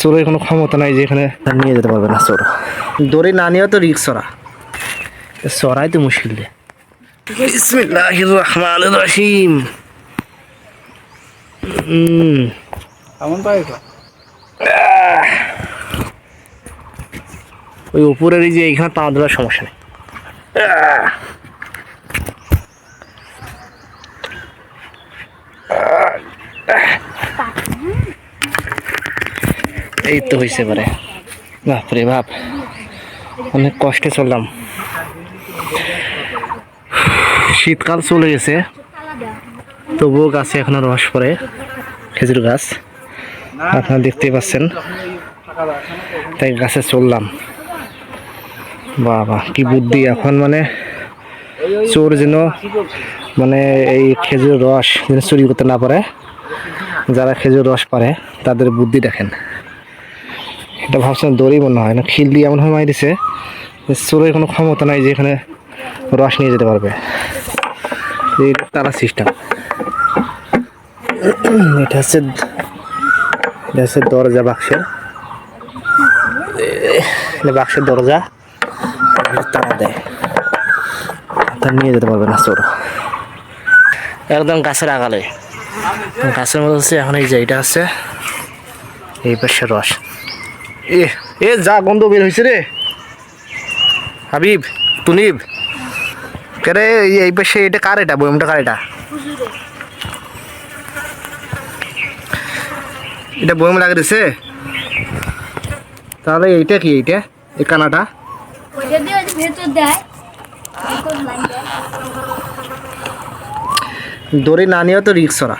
চোরের কোনো ক্ষমতা নাই যে এখানে নিয়ে যেতে পারবে না চোর। দড়ি না নিয়েও তো রিক্স চড়া চড়াই তো মুশকিল রে। রহিম। ওই উপরের এই যে এইখানে দেওয়ার সমস্যা নেই। এই তো হয়েছে পারে বাপরে বাপ, অনেক কষ্টে চললাম। শীতকাল চলে গেছে, তবুও গাছে এখনও রস পড়ে, খেজুর গাছ। আপনারা দেখতেই পাচ্ছেন, তাই গাছে চললাম। বাবা, কি বুদ্ধি, এখন মানে চোর যেন মানে এই খেজুর রস যেন চুরি করতে না পারে। যারা খেজুর রস পারে, তাদের বুদ্ধি দেখেন। এটা ভাবছেন দড়ি মনে হয় না, খিল দিয়ে এমন মারি দিছে চোরের কোনো ক্ষমতা নাই যে এখানে রস নিয়ে যেতে পারবে। এই তারা সিস্টেম। এটা হচ্ছে এটা হচ্ছে দরজা বাক্সের। বাক্সের দরজা তারা দেয়। তা নিয়ে যেতে পারবে না চোর। একদম গাছের আগালে। গাছের মধ্যে হচ্ছে এখন এই যে, এটা আছে এই পাশে রস। এ এ যা গন্ধ বের হয়েছে রে। হাবিব তুনিব। কে রে এই- পাশে এটা কার এটা? বয়মটা কার এটা? এটা বয়ম লাগে দিছে? তাহলে এইটা কি এইটা? এই কানাটা? দড়ি না নিয়েও তো রিক্স ওরা।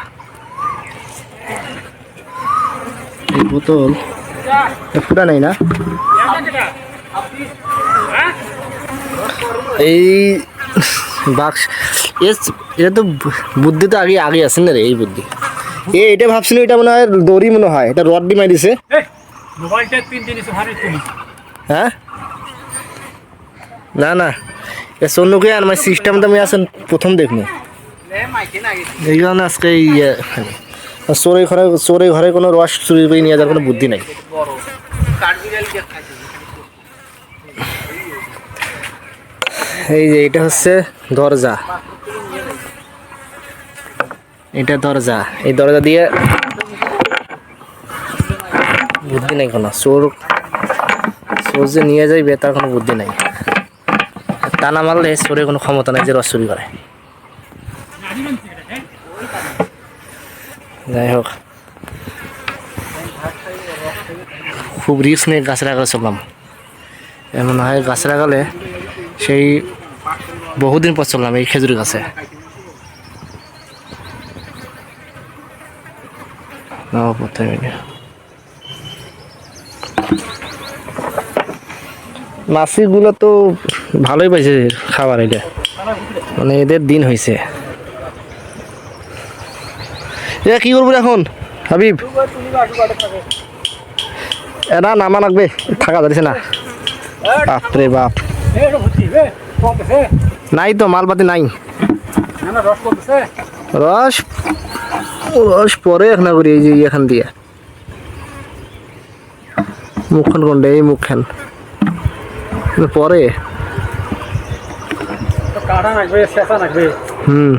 এই বোতল। ফুটা নেই না? এই বাক্স এটা তো বুদ্ধি তো আগে আগে আছে না রে এই বুদ্ধি? এ এটা ভাবছিল এটা মনে হয় দড়ি মনে হয় এটা রড ডিমাই দিছে। হ্যাঁ? না না এ সোনুকে আর আমার সিস্টেমটা আমি আসেন প্রথম দেখনি। এই কারণে আজকে এই ইয়ে, আর চোরে ঘরে চোরে ঘরে কোনো রস চুরি নিয়ে যাওয়ার কোনো বুদ্ধি নাই। এই যে এটা হচ্ছে দরজা। এটা দরজা। এই দরজা দিয়ে বুদ্ধি নাই কোনো। চোর চোর যে নিয়ে যাইবে তার কোনো বুদ্ধি নাই। তা না মারলে চোরের কোনো ক্ষমতা নাই যে রস চুরি করে। যাই হোক। খুব রিস্ক নিয়ে গাছের আগালে চললাম। এমন হয় গাছের আগালে সেই বহুদিন পর চললাম এই খেজুর গাছে। মাছিগুলো তো ভালোই পাইছে খাবার এটা। মানে এদের দিন হয়েছে এ কি করব এখন? হাবিব। এরা নামা লাগবে। থাকা যাচ্ছে না। বাপরে বাপ। নাই তো মালপাতি নাই। রস রস পরে এখন করি এই যে এখান দিয়ে। মুখখান কোনটা? এই মুখখান। পরে। হুম।